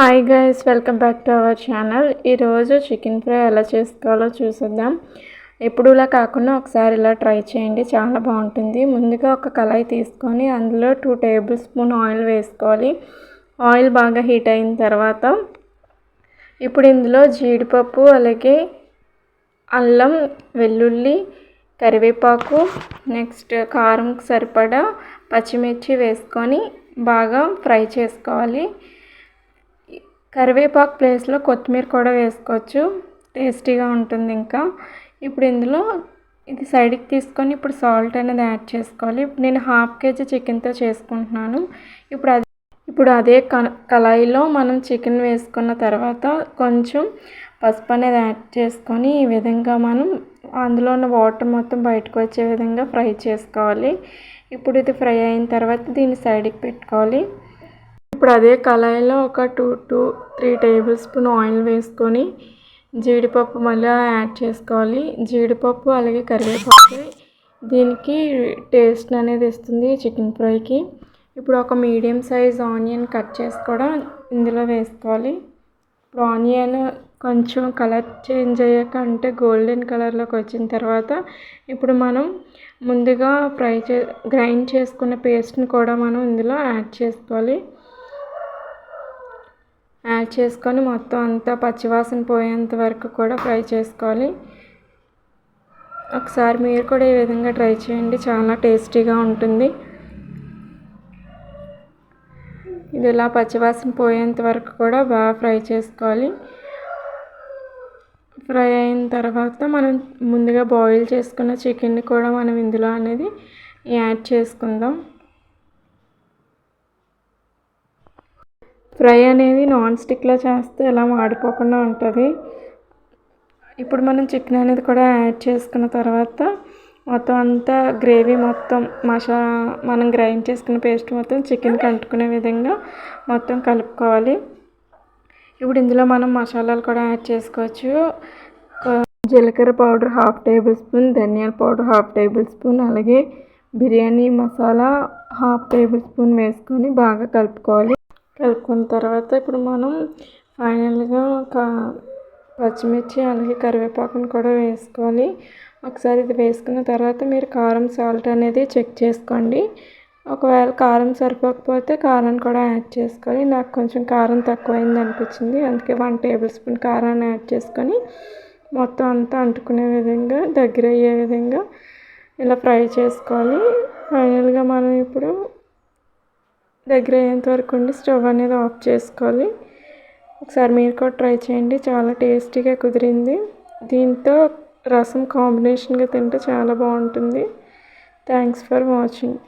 Hi guys welcome back to our channel ఈరోజు chicken fry ఎలా చేసుకోవాలో చూసేద్దాం. ఎప్పుడులా కాకుండా ఒకసారి ఇలా ట్రై చేయండి చాలా బాగుంటుంది. ముందుగా ఒక కళాయి తీసుకొని అందులో టూ టేబుల్ స్పూన్ ఆయిల్ వేసుకోవాలి. ఆయిల్ బాగా హీట్ అయిన తర్వాత ఇప్పుడు ఇందులో జీడిపప్పు అలాగే అల్లం వెల్లుల్లి కరివేపాకు నెక్స్ట్ కారం సరిపడా పచ్చిమిర్చి వేసుకొని బాగా ఫ్రై చేసుకోవాలి. కరివేపాకు ప్లేస్లో కొత్తిమీర కూడా వేసుకోవచ్చు. టేస్టీగా ఉంటుంది ఇంకా. ఇప్పుడు ఇందులో ఇది సైడ్కి తీసుకొని ఇప్పుడు సాల్ట్ అనేది యాడ్ చేసుకోవాలి. ఇప్పుడు నేను హాఫ్ కేజీ చికెన్తో చేసుకుంటున్నాను. ఇప్పుడు అది ఇప్పుడు అదే కళాయిలో మనం చికెన్ వేసుకున్న తర్వాత కొంచెం పసుపు అనేది యాడ్ చేసుకొని ఈ విధంగా మనం అందులో ఉన్న వాటర్ మొత్తం బయటకు వచ్చే విధంగా ఫ్రై చేసుకోవాలి. ఇప్పుడు ఇది ఫ్రై అయిన తర్వాత దీన్ని సైడ్కి పెట్టుకోవాలి. ఇప్పుడు అదే కళాయిలో ఒక two two three tablespoon oil వేసుకొని జీడిపప్పు మళ్ళీ యాడ్ చేసుకోవాలి. జీడిపప్పు అలాగే కరివేపాకు. దీనికి టేస్ట్ అనేది ఇస్తుంది చికెన్ ఫ్రైకి. ఇప్పుడు ఒక మీడియం సైజ్ ఆనియన్ కట్ చేసి కూడా ఇందులో వేసుకోవాలి. ఇప్పుడు ఆనియన్ కొంచెం కలర్ చేంజ్ అయ్యాక అంటే గోల్డెన్ కలర్లోకి వచ్చిన తర్వాత ఇప్పుడు మనం ముందుగా ఫ్రై చే గ్రైండ్ చేసుకున్న పేస్ట్ని కూడా మనం ఇందులో యాడ్ చేసుకోవాలి. యాడ్ చేసుకొని మొత్తం అంతా పచ్చివాసన పోయేంత వరకు కూడా ఫ్రై చేసుకోవాలి. ఒకసారి మీరు కూడా ఈ విధంగా ట్రై చేయండి. చాలా టేస్టీగా ఉంటుంది. ఇది ఇలా పచ్చివాసన పోయేంత వరకు కూడా బాగా ఫ్రై చేసుకోవాలి. ఫ్రై అయిన తర్వాత మనం ముందుగా బాయిల్ చేసుకున్న చికెన్ని కూడా మనం ఇందులో అనేది యాడ్ చేసుకుందాం. ఫ్రై అనేది నాన్ స్టిక్లో చేస్తే ఇలా మాడిపోకుండా ఉంటుంది. ఇప్పుడు మనం చికెన్ అనేది కూడా యాడ్ చేసుకున్న తర్వాత మొత్తం అంతా గ్రేవీ మొత్తం మసా మనం గ్రైండ్ చేసుకున్న పేస్ట్ మొత్తం చికెన్కి అంటుకునే విధంగా మొత్తం కలుపుకోవాలి. ఇప్పుడు ఇందులో మనం మసాలాలు కూడా యాడ్ చేసుకోవచ్చు. జీలకర్ర పౌడర్ హాఫ్ టేబుల్ స్పూన్ ధనియాల పౌడర్ హాఫ్ టేబుల్ స్పూన్ అలాగే biryani masala half tablespoon వేసుకొని బాగా కలుపుకోవాలి. కలుపుకున్న తర్వాత ఇప్పుడు మనం ఫైనల్గా ఒక పచ్చిమిర్చి అలాగే కరివేపాకును కూడా వేసుకోవాలి ఒకసారి ఇది వేసుకున్న తర్వాత మీరు కారం సాల్ట్ అనేది చెక్ చేసుకోండి. ఒకవేళ కారం సరిపోకపోతే కారం కూడా యాడ్ చేసుకోవాలి నాకు కొంచెం కారం తక్కువైంది అనిపించింది అందుకే వన్ టేబుల్ స్పూన్ కారాన్ని యాడ్ చేసుకొని మొత్తం అంతా అంటుకునే విధంగా దగ్గర అయ్యే విధంగా ఇలా ఫ్రై చేసుకోవాలి. ఫైనల్గా మనం ఇప్పుడు దగ్గర అయ్యేంత వరకు ఉండి స్టవ్ అనేది ఆఫ్ చేసుకోవాలి. ఒకసారి మీరు కూడా ట్రై చేయండి. చాలా టేస్టీగా కుదిరింది. దీంతో రసం కాంబినేషన్గా తింటే చాలా బాగుంటుంది. Thanks for watching.